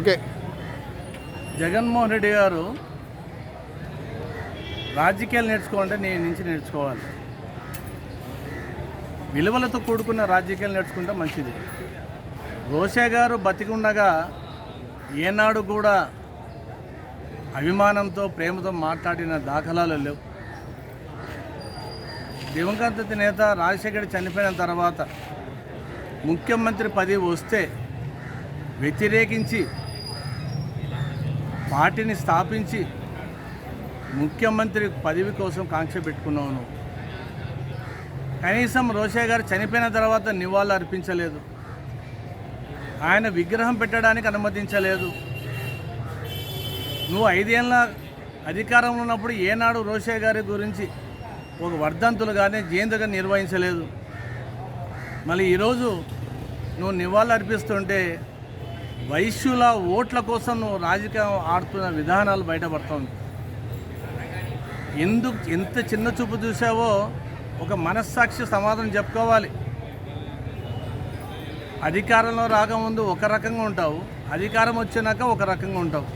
Okay. Jaganmohan Reddy గారు రాజకీయాలు నేర్చుకోవాలంటే నేను నుంచి నేర్చుకోవాలి. విలువలతో కూడుకున్న రాజకీయాలు నేర్చుకుంటే మంచిది. రోషే గారు బతికుండగా ఏనాడు కూడా అభిమానంతో ప్రేమతో మాట్లాడిన దాఖలాలు లేవు. దివంగత నేత రాజశేఖర్ చనిపోయిన తర్వాత ముఖ్యమంత్రి పదవి వస్తే వ్యతిరేకించి పార్టీని స్థాపించి ముఖ్యమంత్రి పదవి కోసం కాంక్ష పెట్టుకున్నావు కనీసం రోషయ్య గారు చనిపోయిన తర్వాత నివాళులు అర్పించలేదు. ఆయన విగ్రహం పెట్టడానికి అనుమతించలేదు. నువ్వు ఐదేళ్ళ అధికారంలో ఉన్నప్పుడు ఏనాడు రోషయ్య గారి గురించి ఒక వర్ధంతులు కానీ జయంతిగా నిర్వహించలేదు. మళ్ళీ ఈరోజు నువ్వు నివాళులు అర్పిస్తుంటే వైశ్యుల ఓట్ల కోసం నువ్వు రాజకీయం ఆడుతున్న విధానాలు బయటపడుతుంది ఎందుకు ఎంత చిన్న చూపు చూసావో ఒక మనస్సాక్షి సమాధానం చెప్పుకోవాలి. అధికారంలో రాకముందు ఒక రకంగా ఉంటావు అధికారం వచ్చినాక ఒక రకంగా ఉంటావు.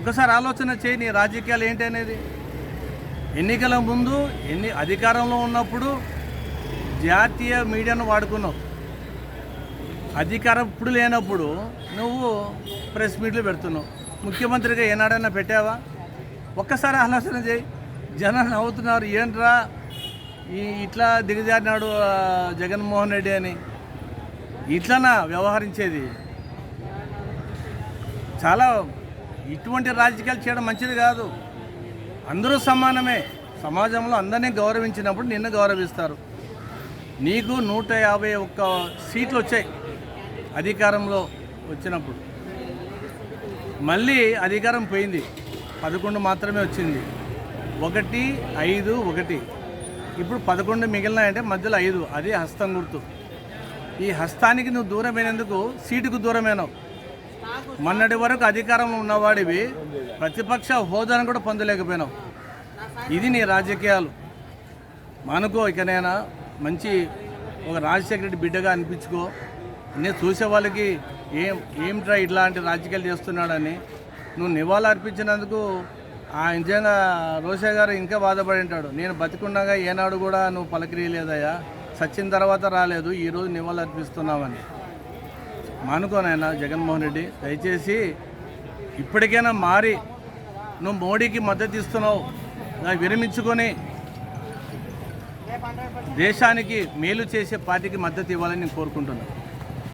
ఒకసారి ఆలోచన చేయి నీ రాజకీయాలు ఏంటి అనేది. ఎన్నికల ముందు ఎన్ని అధికారంలో ఉన్నప్పుడు జాతీయ మీడియాను వాడుకున్నావు. అధికారం ఇప్పుడు లేనప్పుడు నువ్వు ప్రెస్ మీట్లు పెడుతున్నావు. ముఖ్యమంత్రిగా ఏనాడైనా పెట్టావా? ఒక్కసారి ఆలోచన చేయి. జనాలు నవ్వుతున్నారు ఏంట్రా ఈ ఇట్లా దిగజారినాడు జగన్మోహన్ రెడ్డి అని. ఇట్లానా వ్యవహరించేది? చాలా ఇటువంటి రాజకీయాలు చేయడం మంచిది కాదు. అందరూ సమానమే. సమాజంలో అందరినీ గౌరవించినప్పుడు నిన్ను గౌరవిస్తారు. నీకు నూట యాభై ఒక్క సీట్లు వచ్చాయి. అధికారంలో వచ్చినప్పుడు. మళ్ళీ అధికారం పోయింది. పదకొండు మాత్రమే వచ్చింది. ఒకటి ఐదు ఒకటి. ఇప్పుడు పదకొండు మిగిలినాయంటే మధ్యలో ఐదు. అది హస్తం గుర్తు. ఈ హస్తానికి నువ్వు దూరమైనందుకు సీటుకు దూరమైనావు. మొన్నటి వరకు అధికారంలో ఉన్నవాడివి. ప్రతిపక్ష హోదాను కూడా పొందలేకపోయినావు. ఇది నీ రాజకీయాలు. మనకో ఇకనైనా మంచి ఒక రాజశేఖర రెడ్డి బిడ్డగా అనిపించుకో. నేను చూసే వాళ్ళకి ఏం ఏమిట్రా ఇట్లాంటి రాజకీయాలు చేస్తున్నాడని. నువ్వు నివాళులు అర్పించినందుకు ఆ నిజంగా రోషా గారు ఇంకా బాధపడి ఉంటాడు. నేను బతికుండగా ఏనాడు కూడా నువ్వు పలకరియలేదయ్యా. సచ్చిన తర్వాత రాలేదు ఈరోజు నివాళులు అర్పిస్తున్నావని మానుకోనైనా జగన్మోహన్ రెడ్డి దయచేసి ఇప్పటికైనా మారి నువ్వు మోడీకి మద్దతు ఇస్తున్నావు. విరమించుకొని దేశానికి మేలు చేసే పార్టీకి మద్దతు ఇవ్వాలని నేను కోరుకుంటున్నాను.